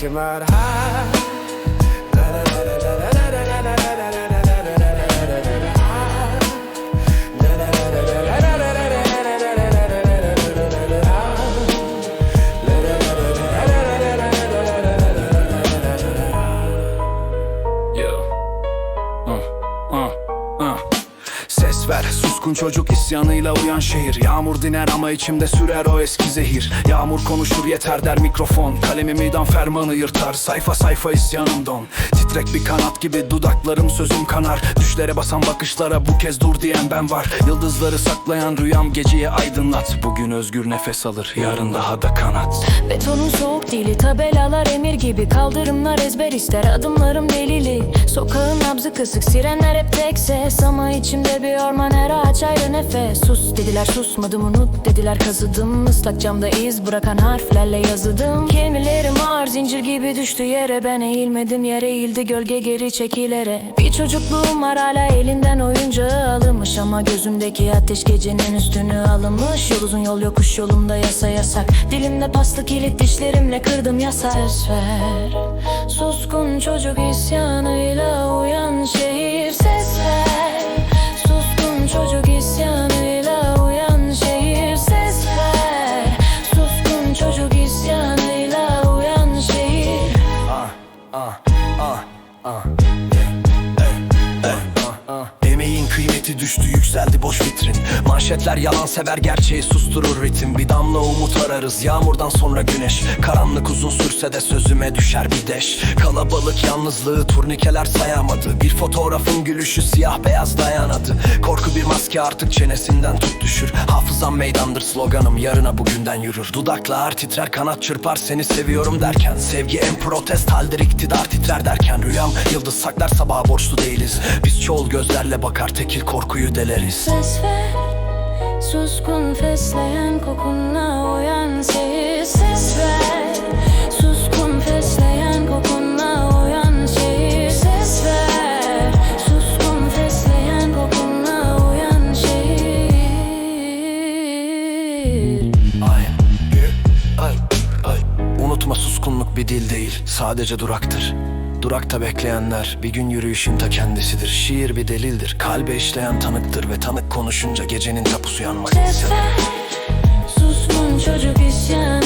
came out high. Suskun çocuk isyanıyla uyan şehir. Yağmur diner ama içimde sürer o eski zehir. Yağmur konuşur yeter der mikrofon. Kalemimden fermanı yırtar. Sayfa sayfa isyanım don. Titrek bir kanat gibi dudaklarım sözüm kanar. Düşlere basan bakışlara bu kez dur diyen ben var. Yıldızları saklayan rüyam geceyi aydınlat. Bugün özgür nefes alır yarın daha da kanat. Betonun soğuk dili tabelalar emir gibi. Kaldırımlar ezber ister adımlarım delili. Sokağın nabzı kısık sirenler hep tek ses. Ama içimde bir orman ayrı nefes. Sus dediler susmadım unut dediler. Kazıdım Islak camda iz bırakan harflerle yazıdım. Kelimelerim ağır zincir gibi düştü yere. Ben eğilmedim yere eğildi gölge geri çekilere Bir çocukluğum var hala elinden oyuncağı alınmış. Ama gözümdeki ateş gecenin üstünü alınmış. Yol uzun yol yokuş yolumda yasa yasak. Dilimde paslı kilit dişlerimle kırdım yasak Ses ver Suskun çocuk isyanıyla uh, uh, uh, uh, uh. Emeğin kıymeti düştü yükseldi boş vitrin. Manşetler yalan sever gerçeği susturur ritim. Bir damla umut ararız yağmurdan sonra güneş. Karanlık uzun sürse de sözüme düşer bir deş. Kalabalık yalnızlığı turnikeler sayamadı. Bir fotoğrafın gülüşü siyah beyaz dayanadı. Korku bir maske artık çenesinden tut düşür. Hafızam meydandır sloganım yarına bugünden yürür. Dudaklar titrer kanat çırpar seni seviyorum derken. Sevgi en protest haldir iktidar titrer derken. Rüyam yıldız saklar sabaha borçlu değiliz. Biz çoğul gözlerle bakar tekil korkuyu deleriz Ses ver Suskun fesleğen kokunla uyan şehir Ses ver Suskun fesleğen kokunla uyan şehir Ses ver Suskun fesleğen kokunla uyan şehir Ay, ay, ay. Unutma suskunluk bir dil değil, sadece duraktır. Durakta bekleyenler bir gün yürüyüşün ta kendisidir. Şiir bir delildir, kalbe işleyen tanıktır ve tanık konuşunca gecenin tapusu yanmak Ses ister. ver Suskun çocuk isyan